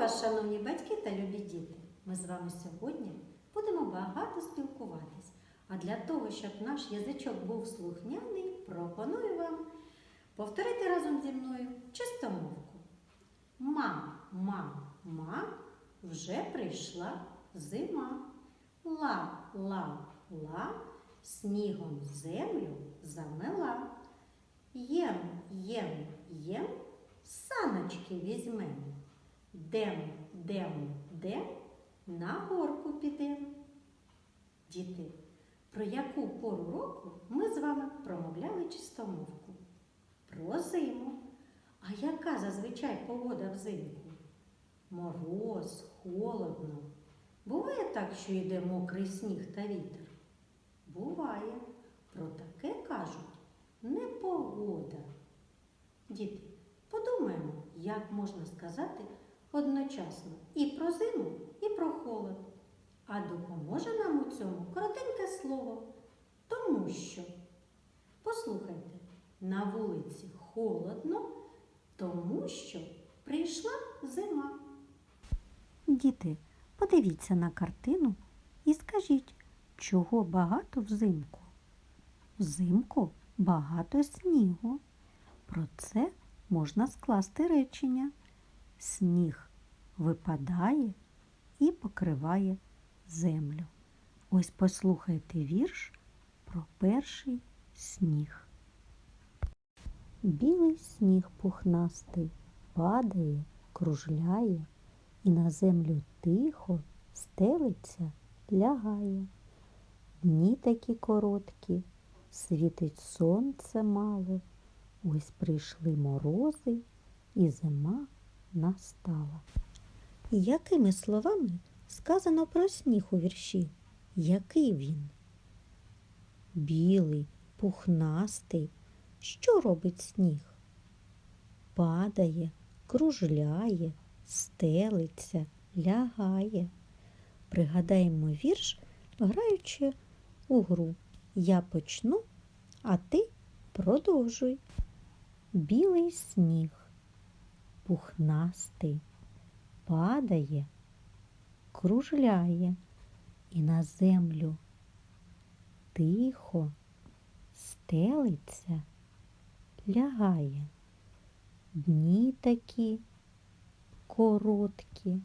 вас, шановні батьки та любі діти! Ми з вами сьогодні будемо багато спілкуватись. А для того, щоб наш язичок був слухняний, пропоную вам повторити разом зі мною чистомовку. Мам, мам, мам, вже прийшла зима. Ла, ла, ла, снігом землю замела. Єм, єм, єм, саночки візьмем. Дем, дем, дем, на горку підем. Діти, про яку пору року ми з вами промовляли чистомовку? Про зиму. А яка зазвичай погода взимку? Мороз, холодно. Буває так, що йде мокрий сніг та вітер? Буває. Про таке кажуть непогода. Діти, подумаємо, як можна сказати одночасно і про зиму, і про холод. А допоможе нам у цьому коротеньке слово. Тому що, послухайте, на вулиці холодно, тому що прийшла зима. Діти, подивіться на картину і скажіть, чого багато взимку? Взимку багато снігу. Про це можна скласти речення. Сніг випадає і покриває землю. Ось послухайте вірш про перший сніг. Білий сніг пухнастий падає, кружляє, і на землю тихо стелиться, лягає. Дні такі короткі, світить сонце мало, ось прийшли морози, і зима настала. Якими словами сказано про сніг у вірші? Який він? Білий, пухнастий. Що робить сніг? Падає, кружляє, стелиться, лягає. Пригадаємо вірш, граючи у гру. Я почну, а ти продовжуй. Білий сніг, пухнастий, падає, кружляє і на землю тихо стелиться, лягає. Дні такі короткі,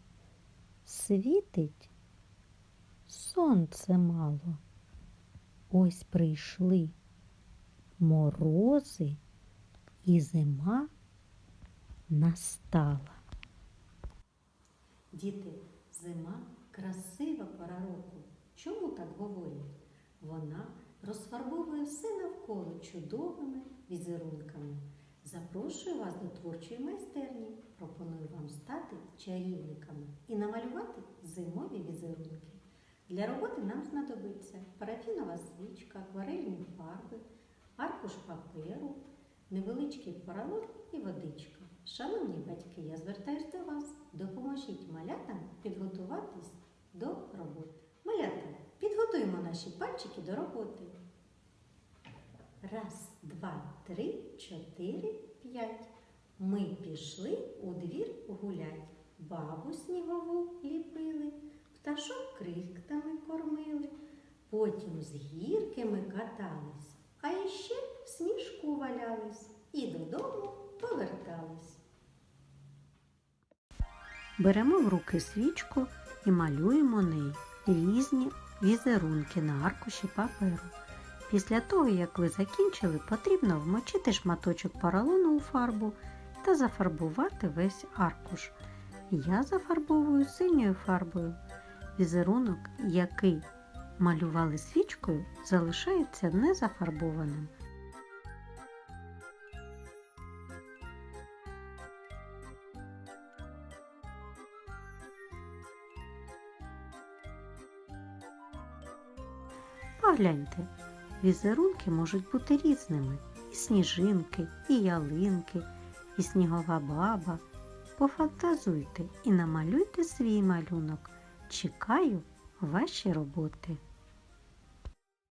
світить сонце мало. Ось прийшли морози, і зима настала. Діти, зима красива пора року. Чому так говорять? Вона розфарбовує все навколо чудовими візерунками. Запрошую вас до творчої майстерні. Пропоную вам стати чарівниками і намалювати зимові візерунки. Для роботи нам знадобиться парафінова свічка, акварельні фарби, аркуш паперу, невеличкий поролон і водичка. Шановні батьки, я звертаюся до вас. Допоможіть малятам підготуватись до роботи. Малята, підготуємо наші пальчики до роботи. Раз, два, три, чотири, п'ять. Ми пішли у двір гулять. Бабу снігову ліпили, пташок крихтами кормили, потім з гірки ми катались, а іще в сніжку валялись і додому Беремо в руки свічку і малюємо неї різні візерунки на аркуші паперу. Після того, як ви закінчили, потрібно вмочити шматочок поролону у фарбу та зафарбувати весь аркуш. Я зафарбовую синьою фарбою. Візерунок, який малювали свічкою, залишається незафарбованим. Погляньте, візерунки можуть бути різними. І сніжинки, і ялинки, і снігова баба. Пофантазуйте і намалюйте свій малюнок. Чекаю ваші роботи.